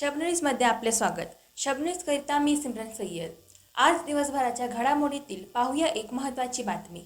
शबनीजमध्ये आपले स्वागत. शबनीज करिता मी सिमरन सय्यद. आज दिवसभराच्या घडामोडीतील पाहूया एक महत्त्वाची बातमी.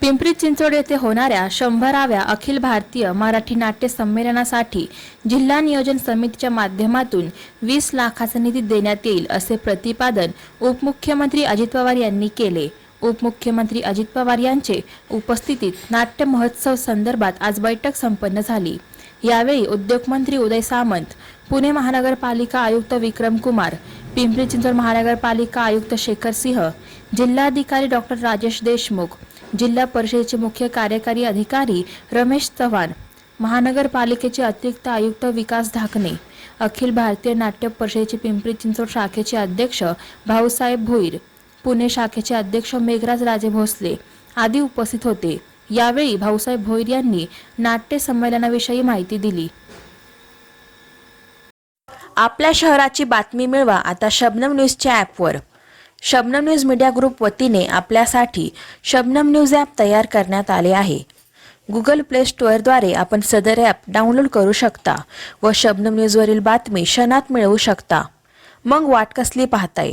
पिंपरी चिंचवड येथे होणाऱ्या शंभराव्या अखिल भारतीय मराठी नाट्य संमेलनासाठी जिल्हा नियोजन समितीच्या माध्यमातून वीस लाखाचा निधी देण्यात येईल असे प्रतिपादन उपमुख्यमंत्री अजित पवार यांनी केले. उपमुख्यमंत्री अजित पवार यांचे उपस्थितीत नाट्य महोत्सव संदर्भात आज बैठक संपन्न झाली. यावेळी उद्योगमंत्री उदय सामंत पुणे महानगरपालिका आयुक्त विक्रम कुमार पिंपरी चिंचवड महानगरपालिका आयुक्त शेखर सिंह जिल्हाधिकारी डॉक्टर राजेश देशमुख जिल्हा परिषदेचे मुख्य कार्यकारी अधिकारी रमेश चव्हाण महानगरपालिकेचे अतिरिक्त आयुक्त विकास धाकणे अखिल भारतीय नाट्य परिषदेचे पिंपरी चिंचवड शाखेचे अध्यक्ष भाऊसाहेब भोईर पुणे शाखेचे अध्यक्ष मेघराज राजे भोसले आदी उपस्थित होते. यावेळी भाऊसाहेब भोईर यांनी नाट्य संमेलनाविषयी माहिती दिली. आपल्या शहराची बातमी मिळवा आता शबनम न्यूजच्या ॲपवर. शबनम न्यूज मीडिया ग्रुप वतीने आपल्यासाठी शबनम न्यूज ॲप तयार करण्यात आले आहे. गुगल प्ले स्टोअरद्वारे आपण सदर ॲप डाउनलोड करू शकता व शबनम न्यूजवरील बातमी क्षणात मिळवू शकता. मग वाट कसली पाहताय?